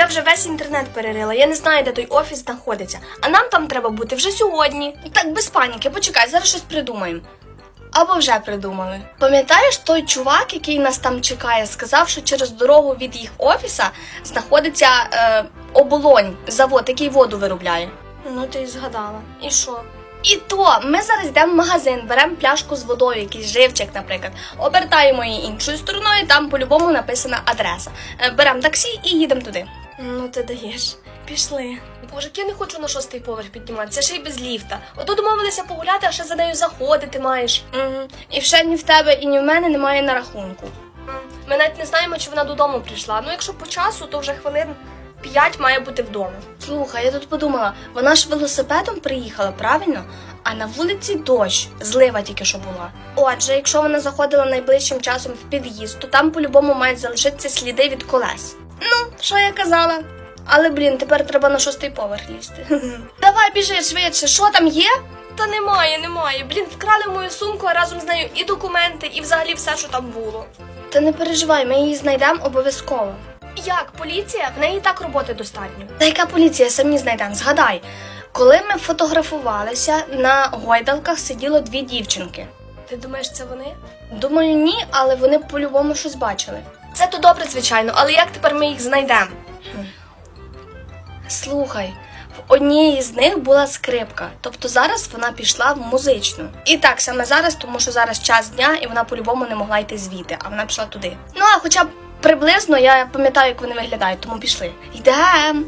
Я вже весь інтернет перерила. Я не знаю, де той офіс знаходиться. А нам там треба бути вже сьогодні. Так, без паніки, почекай, зараз щось придумаємо. Або вже придумали. Пам'ятаєш той чувак, який нас там чекає, сказав, що через дорогу від їх офіса знаходиться е, оболонь, завод, який воду виробляє. Ну, ти й згадала. І що? І то ми зараз йдемо в магазин, беремо пляшку з водою, якийсь живчик, наприклад, обертаємо її іншою стороною, там по-любому написана адреса. Е, Беремо таксі і їдемо туди. Ну, ти даєш. Пішли. Боже, я не хочу на шостий поверх підніматися, ще й без ліфта. Ото домовилися погуляти, а ще за нею заходити маєш. Угу. І ще ні в тебе, і ні в мене немає на рахунку. Ми навіть не знаємо, чи вона додому прийшла. Ну, якщо по часу, то вже хвилин п'ять має бути вдома. Слухай, я тут подумала, вона ж велосипедом приїхала, правильно? А на вулиці дощ, злива тільки що була. Отже, якщо вона заходила найближчим часом в під'їзд, то там по-любому мають залишитися сліди від колес. Ну, що я казала? Але блін, тепер треба на шостий поверх лізти. Давай біжи швидше, що там є? Та немає, немає. Блін, вкрали мою сумку, а разом з нею і документи, і взагалі все, що там було. Та не переживай, ми її знайдемо обов'язково. Як поліція? В неї так роботи достатньо. Та яка поліція? Самі знайдемо. Згадай, коли ми фотографувалися, на гойдалках сиділо дві дівчинки. Ти думаєш, це вони? Думаю, ні, але вони по-любому щось бачили. Це то добре, звичайно, але як тепер ми їх знайдемо? Слухай, в одній з них була скрипка, тобто зараз вона пішла в музичну. І так саме зараз, тому що зараз час дня, і вона по-любому не могла йти звідти, а вона пішла туди. Ну а хоча б приблизно я пам'ятаю, як вони виглядають, тому пішли. Йдемо.